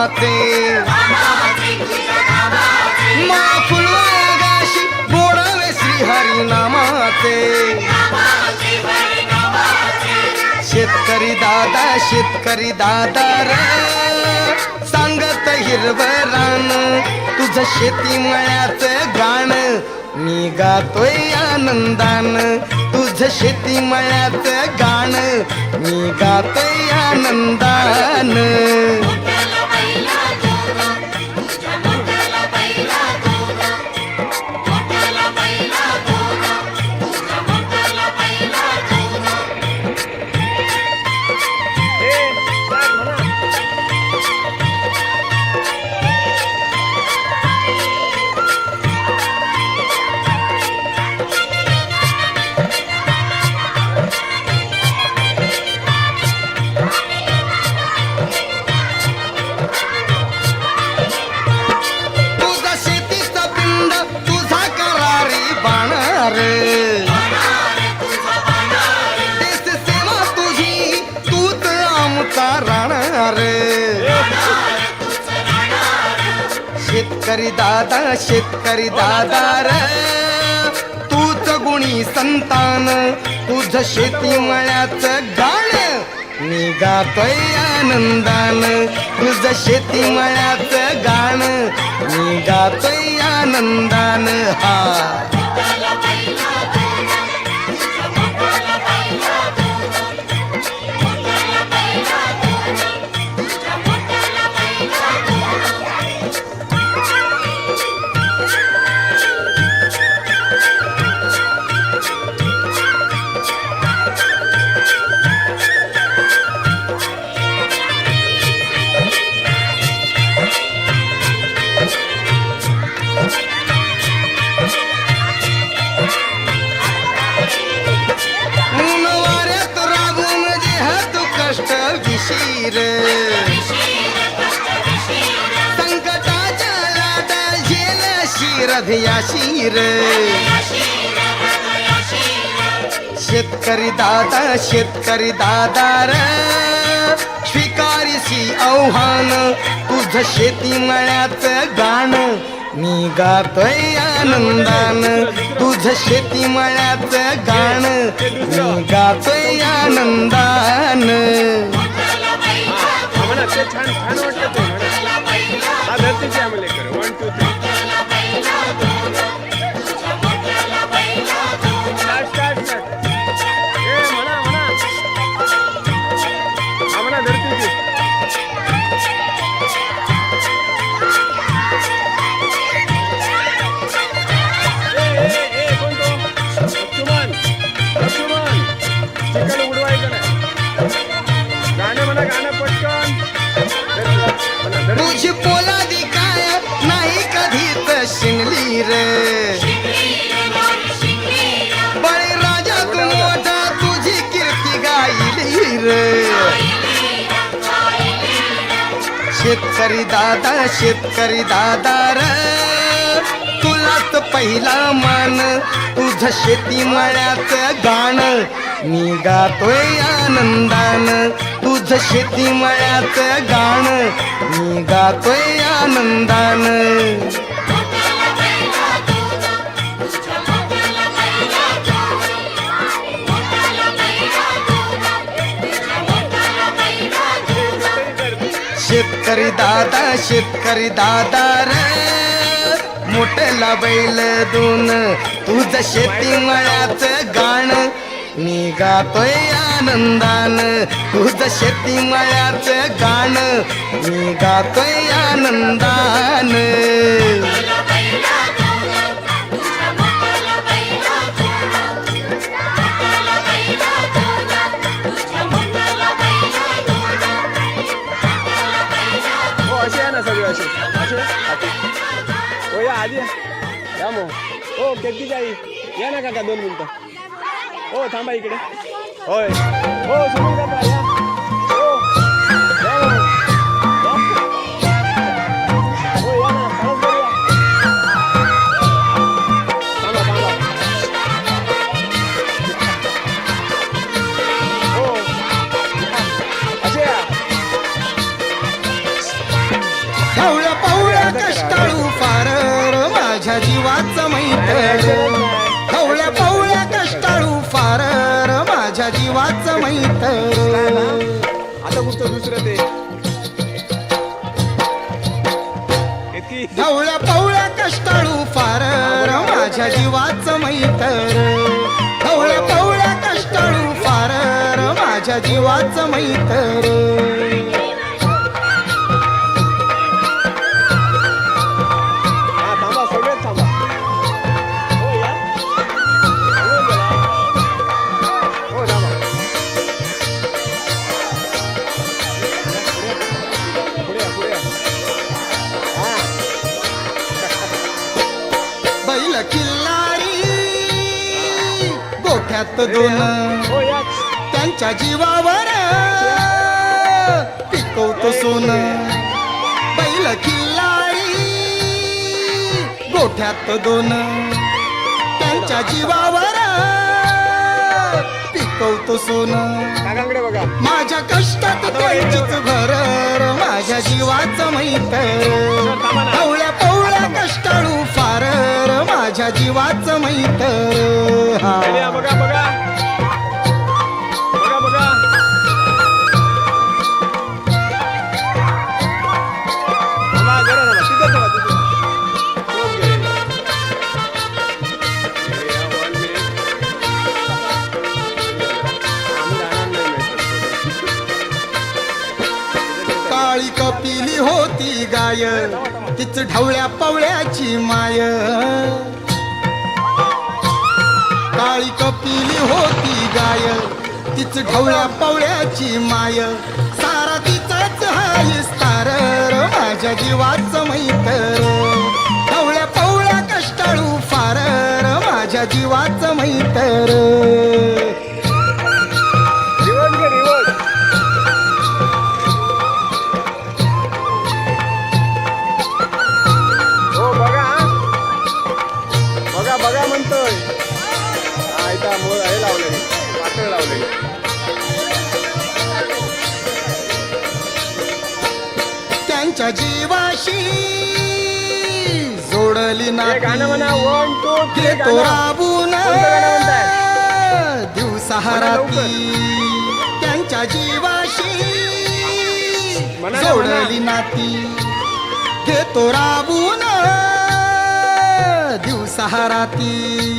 घामाते मा फुलवाय गाशी श्रीहरी नामाचे शेतकरी दादा शेतकरी दादा र। सांगत हिरव रान तुझं शेती मळ्याच गाण मी गातोय आनंदान। तुझं शेती मळ्याच गाण मी गातोय आनंदान। शेतकरी दादा शेतकरी दादा र. तूच गुणी संतान तुझ शेती मळ्याच गाण मी गातोय आनंदान तुझ शेती मळ्याच गाण. मी गातोय आनंदान हा. हात विशीर संकटाच्या लाटा झेल शिर शेतकरी दादा शेतकरी दादार. र स्वीकारीसी आव्हान. तुझ शेती मळ्याच गाणं. मी गातोय आनंदान तुझ शेती मळ्याच गाण. मी गातोय आनंदान. छान छान वाटलं शेतकरी दादा शेतकरी दादा र. तुलाच पहिला मान तुझ शेती मळ्याच गाण. मी गातोय आनंदान तुझ शेती मळ्याच गाण. मी गातोय आनंदान. शेतकरी दादा शेतकरी दादा रे. मोठ्याला बैल दोन तुझं शेती मळ्याच गाण. मी गातोय आनंदान तुझं शेती मळ्याच गाण. मी गातोय आनंदान. आधी या. या मग हो केतकीची आई या ना काका दोन मिनटं. हो थांबा इकडे. होय. हो सुनील काका या पाहुळ्या कष्टाळू फार. माझ्या जीवाचं मैत्र ढवळ्या पावळ्या कष्टाळू फार माझ्या जीवाचं मैत्र आता कुठचं दुसरं ते. ढवळ्या पावळ्या कष्टाळू फार माझ्या जीवाचं मैत्र ढवळ्या पावळ्या कष्टाळू फार माझ्या जीवाचं मैत्र गोठ्यात दोन. याच त्यांच्या जीवावर पिकवतो सोन. बैल किल्लारी गोठ्यात दोन. त्यांच्या जीवावर पिकवतो सोन. माझ्या कष्टात त्यांचीच भर माझ्या जीवाचं मैत्र. कष्टाळू फार माझ्या जीवाचं मैत्र. हा. बघा बघा. काळी कपिली होती गाय. तिच ढवळ्या पवळ्याची माय. काळी कपिली होती गाय. तिच ढवळ्या पवळ्याची माय. सारा तिचाच हायस्तार माझ्या जीवाचं मैतर. ढवळ्या पवळ्या कष्टाळू फार माझ्या जीवाचं मैतर. त्यांच्या जीवाशी जोडली थ्री ते राबून? दिवसहाराती त्यांच्या जीवाशी ना, जोडली नाती. घेतो राबून दिवसहाराती.